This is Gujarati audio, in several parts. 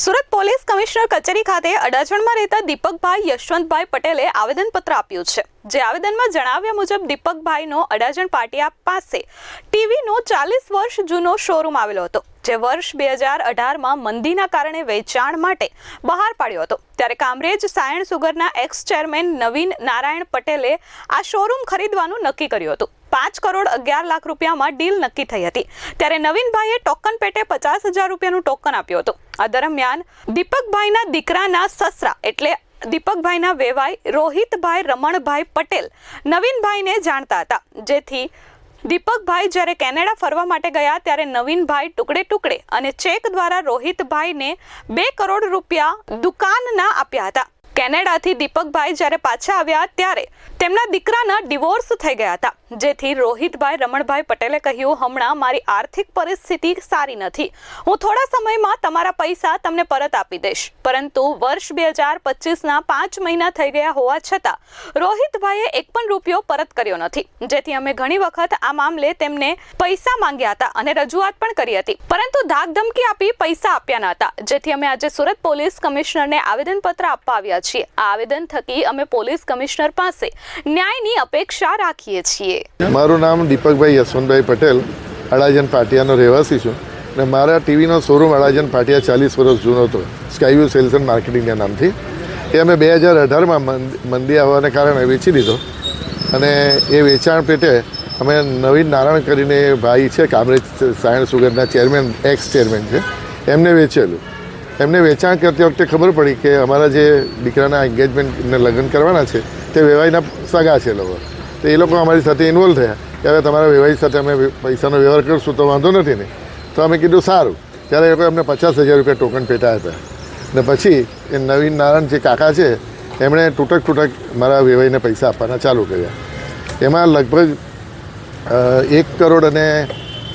સુરત પોલીસ કમિશનર કચેરી ખાતે અડાજણમાં રહેતા દીપકભાઈ યશવંતભાઈ પટેલે આવેદનપત્ર આપ્યું છે. જે આવેદનમાં જણાવ્યા મુજબ દીપકભાઈનો અડાજણ પાટિયા પાસે ટીવીનો ચાલીસ વર્ષ જૂનો શોરૂમ આવેલો હતો, જે વર્ષ બે હજાર અઢારમાં મંદીના કારણે વેચાણ માટે બહાર પાડ્યો હતો. ત્યારે કામરેજ સાયણ સુગરના એક્સ ચેરમેન નવીન નારાયણ પટેલે આ શોરૂમ ખરીદવાનું નક્કી કર્યું હતું. પાંચ કરોડ અગિયાર લાખ રૂપિયામાં ડીલ નક્કી થઈ હતી. ત્યારે નવીનભાઈએ ટોકન પેટે પચાસ હજાર રૂપિયાનું ટોકન આપ્યું હતું. આ દરમિયાન દીપકભાઈના દીકરાના સસરા એટલે દીપકભાઈના વેવાઈ રોહિતભાઈ રમણભાઈ પટેલ નવીનભાઈને જાણતા હતા. જેથી દીપકભાઈ જ્યારે કેનેડા ફરવા માટે ગયા ત્યારે નવીનભાઈ ટુકડે ટુકડે અને ચેક દ્વારા રોહિતભાઈને બે કરોડ રૂપિયા દુકાનના આપ્યા હતા. કેનેડાથી દીપકભાઈ જ્યારે પાછા આવ્યા ત્યારે તેમના દીકરાના ડિવોર્સ થઈ ગયા હતા. જેથી રોહિતભાઈ રમણભાઈ પટેલે કહ્યું, હમણાં મારી આર્થિક પરિસ્થિતિ સારી નથી. હું થોડા સમયમાં તમારા પૈસા તમને પરત આપી દઈશ. પરંતુ વર્ષ બે હજાર પચીસના પાંચ મહિના થઈ ગયા હોવા છતાં રોહિતભાઈએ એક પણ રૂપિયો પરત કર્યો નથી. જેથી અમે ઘણી વખત આ મામલે તેમને પૈસા માંગ્યા હતા અને રજૂઆત પણ કરી હતી. પરંતુ ધાક ધમકી આપી પૈસા આપ્યા ન હતા. જેથી અમે આજે સુરત પોલીસ કમિશનરને આવેદનપત્ર આપવા આવ્યા છીએ આવેદન થકી અમે પોલીસ કમિશનર પાસે ન્યાયની અપેક્ષા રાખીએ છીએ. મારું નામ દીપકભાઈ યશવંતભાઈ પટેલ અડાજન પાટિયાનો રહેવાસી છું અને મારા ટીવીનો શોરૂમ અડાજન પાટિયા ચાલીસ વર્ષ જૂનો હતો, સ્કાયવ્યુ સેલ્સ એન્ડ માર્કેટિંગના નામથી. એ અમે બે હજાર અઢારમાં મંદી આવવાને કારણે વેચી દીધો અને એ વેચાણ પેટે અમે નવીન નારાયણ કરીને ભાઈ છે, કામરેજ સાયણ સુગરના ચેરમેન એક્સ ચેરમેન છે, એમને વેચેલું. એમને વેચાણ કરતી વખતે ખબર પડી કે અમારા જે દીકરાના એન્ગેજમેન્ટને લગ્ન કરવાના છે, તે વેવાઈના સગા છે લોકો. તો એ લોકો અમારી સાથે ઇન્વોલ્વ થયા. કે હવે તમારા વેવાઈ સાથે અમે પૈસાનો વ્યવહાર કરશું તો વાંધો નથી ને. તો અમે કીધું સારું. ત્યારે એ લોકો અમને પચાસ હજાર રૂપિયા ટોકન પેટા આપ્યા. ને પછી એ નવીન નારાયણ જે કાકા છે, એમણે તૂટક તૂટક મારા વેવાઈને પૈસા આપવાના ચાલુ કર્યા. એમાં લગભગ એક કરોડ અને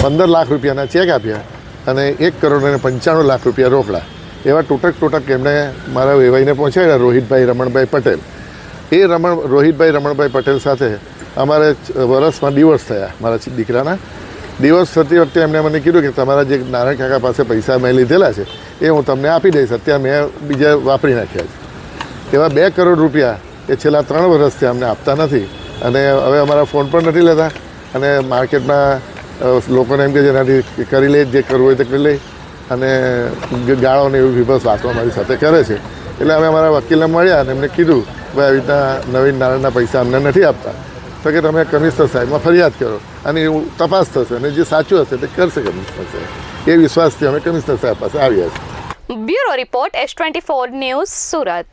પંદર લાખ રૂપિયાના ચેક આપ્યા અને એક કરોડ અને પંચાણું લાખ રૂપિયા રોકડા. એવા તૂટક તૂટક એમણે મારા વેવાઈને પહોંચાડ્યા, રોહિતભાઈ રમણભાઈ પટેલ. એ રમણ, રોહિતભાઈ રમણભાઈ પટેલ સાથે અમારે વરસમાં દિવસ થયા મારા દીકરાના. દિવસ થતી વખતે એમણે મને કીધું કે તમારા જે નારાયણ કાકા પાસે પૈસા મેં લીધેલા છે, એ હું તમને આપી દઈશ. અત્યારે મેં બીજા વાપરી નાખ્યા છે. એવા બે કરોડ રૂપિયા એ છેલ્લા ત્રણ વર્ષથી અમને આપતા નથી અને હવે અમારા ફોન પણ નથી લેતા અને માર્કેટમાં લોકોને એમ કે જેનાથી કરી લે, જે કરવું હોય તે કરી લે. અને ગાળોને એવી વિભસ વાતો અમારી સાથે કરે છે. એટલે અમે અમારા વકીલને મળ્યા અને એમને કીધું, ભાઈ, આવી રીતના નવીન નારાયણના પૈસા અમને નથી આપતા. તો કે, તમે કમિશનર સાહેબમાં ફરિયાદ કરો. અને એવું તપાસ થશે અને જે સાચું હશે તે કરશે કમિશનર સાહેબ. એ વિશ્વાસથી અમે કમિશનર સાહેબ પાસે આવ્યા છીએ. Bureau report S twenty four news Surat.